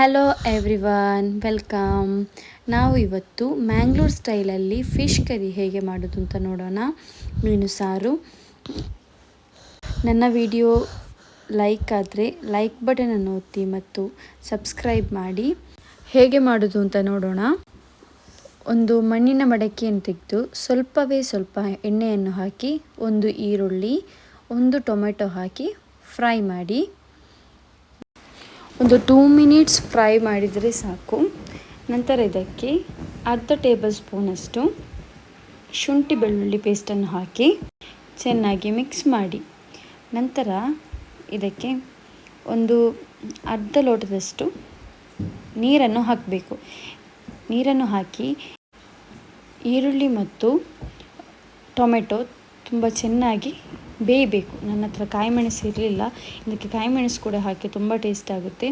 Hello everyone welcome ನಾವು ಇವತ್ತು ಮ್ಯಾಂಗ್ಳೂರ್ ಸ್ಟೈಲಲ್ಲಿ ಫಿಶ್ ಕರಿ ಹೇಗೆ ಮಾಡೋದು ಅಂತ ನೋಡೋಣ. ಮೀನು ಸಾರು. ನನ್ನ ವಿಡಿಯೋ ಲೈಕ್ ಆದರೆ ಲೈಕ್ ಬಟನನ್ನು ಒತ್ತಿ ಮತ್ತು ಸಬ್ಸ್ಕ್ರೈಬ್ ಮಾಡಿ. ಹೇಗೆ ಮಾಡೋದು ಅಂತ ನೋಡೋಣ. ಒಂದು ಮಣ್ಣಿನ ಮಡಕೆಯನ್ನು ತೆಗೆದು ಸ್ವಲ್ಪವೇ ಸ್ವಲ್ಪ ಎಣ್ಣೆಯನ್ನು ಹಾಕಿ ಒಂದು ಈರುಳ್ಳಿ, ಒಂದು ಟೊಮೆಟೊ ಹಾಕಿ ಫ್ರೈ ಮಾಡಿ. ಒಂದು ಟೂ ಮಿನಿಟ್ಸ್ ಫ್ರೈ ಮಾಡಿದರೆ ಸಾಕು. ನಂತರ ಇದಕ್ಕೆ ಅರ್ಧ ಟೇಬಲ್ ಸ್ಪೂನಷ್ಟು ಶುಂಠಿ ಬೆಳ್ಳುಳ್ಳಿ ಪೇಸ್ಟನ್ನು ಹಾಕಿ ಚೆನ್ನಾಗಿ ಮಿಕ್ಸ್ ಮಾಡಿ. ನಂತರ ಇದಕ್ಕೆ ಒಂದು ಅರ್ಧ ಲೋಟದಷ್ಟು ನೀರನ್ನು ಹಾಕಬೇಕು. ನೀರನ್ನು ಹಾಕಿ ಈರುಳ್ಳಿ ಮತ್ತು ಟೊಮೆಟೊ ತುಂಬ ಚೆನ್ನಾಗಿ ಬೇಯಬೇಕು. ನನ್ನ ಹತ್ರ ಕಾಯಿ ಮೆಣಸು ಇರಲಿಲ್ಲ. ಇದಕ್ಕೆ ಕಾಯಿ ಮೆಣಸು ಕೂಡ ಹಾಕಿ ತುಂಬ ಟೇಸ್ಟ್ ಆಗುತ್ತೆ.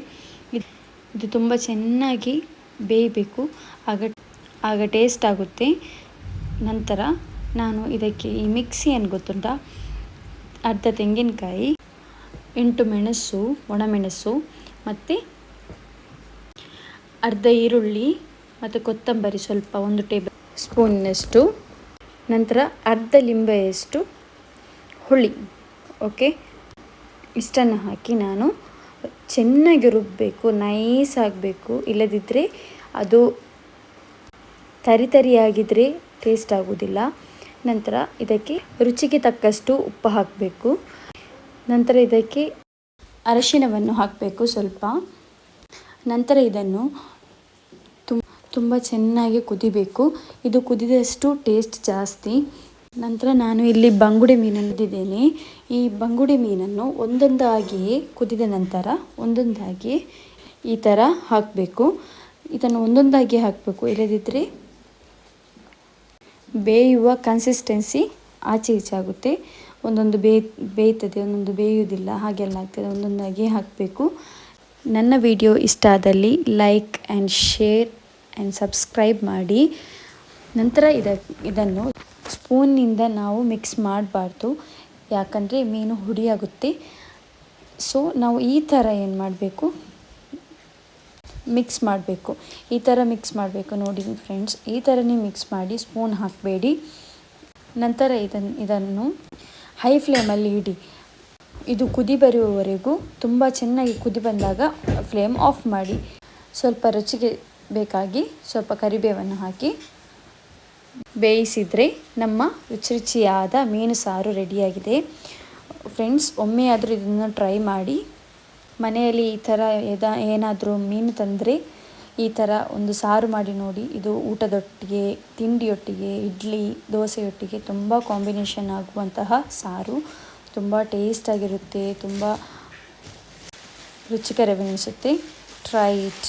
ಇದು ತುಂಬ ಚೆನ್ನಾಗಿ ಬೇಯಬೇಕು. ಆಗ ಆಗ ಟೇಸ್ಟ್ ಆಗುತ್ತೆ. ನಂತರ ನಾನು ಇದಕ್ಕೆ ಈ ಮಿಕ್ಸಿ ಏನು ಗೊತ್ತುಂಟ? ಅರ್ಧ ತೆಂಗಿನಕಾಯಿ, ಎಂಟು ಮೆಣಸು, ಒಣಮೆಣಸು ಮತ್ತು ಅರ್ಧ ಈರುಳ್ಳಿ ಮತ್ತು ಕೊತ್ತಂಬರಿ ಸ್ವಲ್ಪ ಒಂದು ಟೇಬಲ್ ಸ್ಪೂನ್ನಷ್ಟು ನಂತರ ಅರ್ಧ ಲಿಂಬೆಯಷ್ಟು ಹುಳಿ ಓಕೆ ಇಷ್ಟನ್ನು ಹಾಕಿ ನಾನು ಚೆನ್ನಾಗಿ ರುಬ್ಬಬೇಕು ನೈಸ್ ಆಗಬೇಕು. ಇಲ್ಲದಿದ್ದರೆ ಅದು ತರಿ ತರಿಯಾಗಿದ್ದರೆ ಟೇಸ್ಟ್ ಆಗೋದಿಲ್ಲ. ನಂತರ ಇದಕ್ಕೆ ರುಚಿಗೆ ತಕ್ಕಷ್ಟು ಉಪ್ಪು ಹಾಕಬೇಕು. ನಂತರ ಇದಕ್ಕೆ ಅರಶಿನವನ್ನು ಹಾಕಬೇಕು ಸ್ವಲ್ಪ. ನಂತರ ಇದನ್ನು ತುಂಬ ಚೆನ್ನಾಗಿ ಕುದಿಬೇಕು. ಇದು ಕುದಿದಷ್ಟು ಟೇಸ್ಟ್ ಜಾಸ್ತಿ. ನಂತರ ನಾನು ಇಲ್ಲಿ ಬಂಗುಡೆ ಮೀನನ್ನು ಈ ಬಂಗುಡೆ ಮೀನನ್ನು ಒಂದೊಂದಾಗಿ ಕುದಿದ ನಂತರ ಒಂದೊಂದಾಗಿ ಈ ಥರ ಹಾಕಬೇಕು. ಇದನ್ನು ಒಂದೊಂದಾಗಿ ಹಾಕಬೇಕು. ಇಲ್ಲದಿದ್ದರೆ ಬೇಯುವ ಕನ್ಸಿಸ್ಟೆನ್ಸಿ ಆಚೆ ಈಚೆ ಆಗುತ್ತೆ. ಒಂದೊಂದು ಬೇಯ್ ಬೇಯ್ತದೆ ಒಂದೊಂದು ಬೇಯುವುದಿಲ್ಲ ಹಾಗೆಲ್ಲ ಆಗ್ತದೆ. ಒಂದೊಂದಾಗಿ ಹಾಕಬೇಕು. ನನ್ನ ವಿಡಿಯೋ ಇಷ್ಟ ಆದಲ್ಲಿ like and share and subscribe ಮಾಡಿ. ನಂತರ ಇದ, ಇದನ್ನು ಸ್ಪೂನ್ನಿಂದ ನಾವು ಮಿಕ್ಸ್ ಮಾಡಬಾರ್ದು. ಯಾಕಂದರೆ ಮೀನು ಹುಡಿಯಾಗುತ್ತೆ ಸೊ ನಾವು ಈ ಥರ ಏನು ಮಾಡಬೇಕು? ಮಿಕ್ಸ್ ಮಾಡಬೇಕು. ಈ ಥರ ಮಿಕ್ಸ್ ಮಾಡಬೇಕು ನೋಡಿ ಫ್ರೆಂಡ್ಸ್. ಈ ಥರನೇ ಮಿಕ್ಸ್ ಮಾಡಿ ಸ್ಪೂನ್ ಹಾಕಬೇಡಿ. ನಂತರ ಇದನ್ನು ಇದನ್ನು ಹೈ ಫ್ಲೇಮಲ್ಲಿ ಇಡಿ. ಇದು ಕುದಿ ಬರುವವರೆಗೂ ತುಂಬ ಚೆನ್ನಾಗಿ ಕುದಿ ಬಂದಾಗ ಫ್ಲೇಮ್ ಆಫ್ ಮಾಡಿ. ಸ್ವಲ್ಪ ರುಚಿಗೆ ಬೇಕಾಗಿ ಸ್ವಲ್ಪ ಕರಿಬೇವನ್ನು ಹಾಕಿ ಬೇಯಿಸಿದರೆ ನಮ್ಮ ರುಚಿ ರುಚಿಯಾದ ಮೀನು ಸಾರು ರೆಡಿಯಾಗಿದೆ. ಫ್ರೆಂಡ್ಸ್ ಒಮ್ಮೆ ಆದರೂ ಇದನ್ನು ಟ್ರೈ ಮಾಡಿ. ಮನೆಯಲ್ಲಿ ಈ ಥರ ಎದ, ಏನಾದರೂ ಮೀನು ತಂದರೆ ಈ ಥರ ಒಂದು ಸಾರು ಮಾಡಿ ನೋಡಿ. ಇದು ಊಟದೊಟ್ಟಿಗೆ, ತಿಂಡಿಯೊಟ್ಟಿಗೆ, ಇಡ್ಲಿ, ದೋಸೆಯೊಟ್ಟಿಗೆ ತುಂಬ ಕಾಂಬಿನೇಷನ್ ಆಗುವಂತಹ ಸಾರು. ತುಂಬ ಟೇಸ್ಟಾಗಿರುತ್ತೆ ತುಂಬ ರುಚಿಕರವೆನಿಸುತ್ತೆ. Try it